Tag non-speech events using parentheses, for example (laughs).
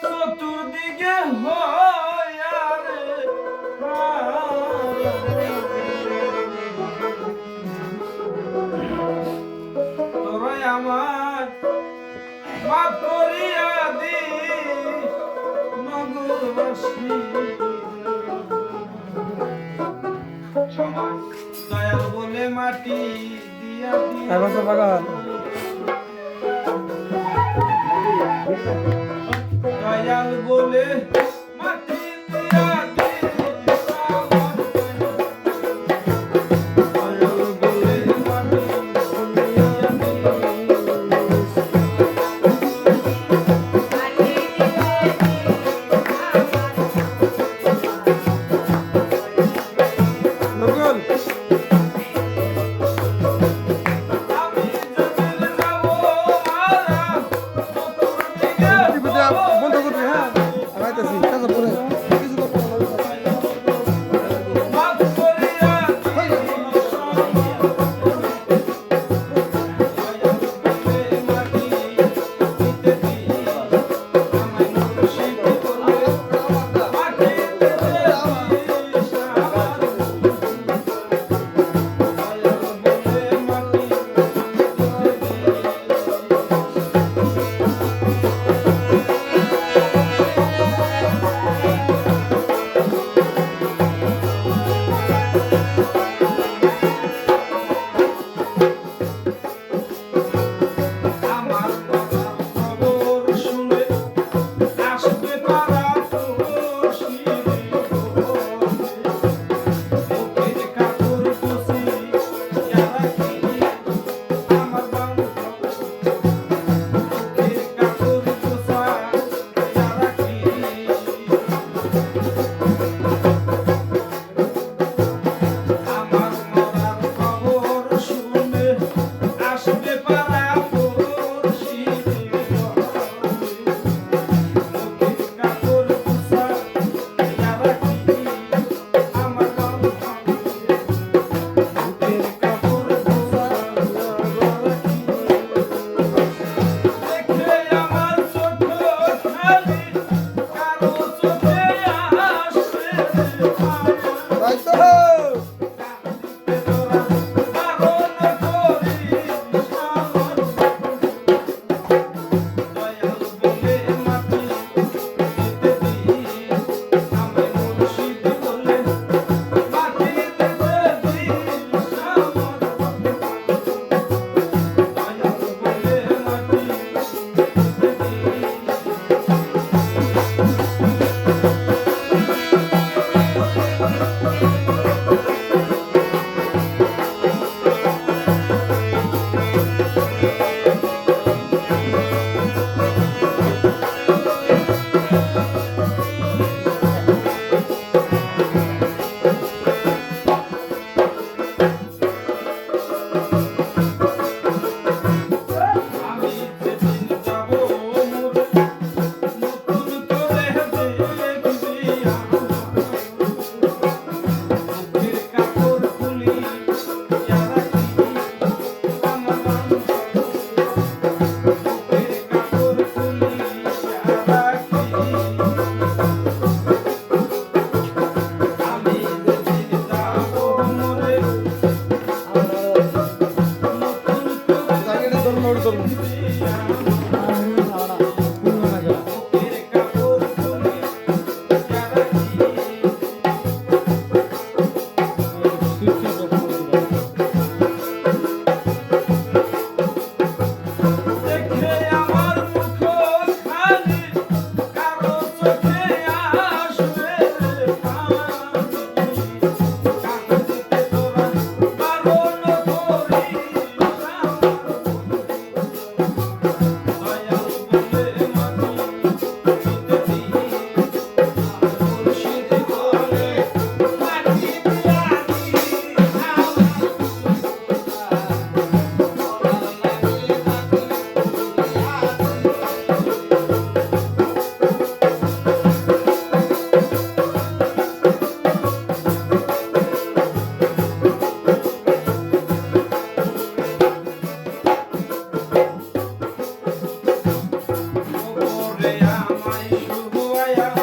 চতুর্দিকে তোরাই আমার মাপ করিয়া দি নগরবাসী। দয়াল বলে মাটি দিয়া দিয়া Thank (laughs) you. ಮಾಯ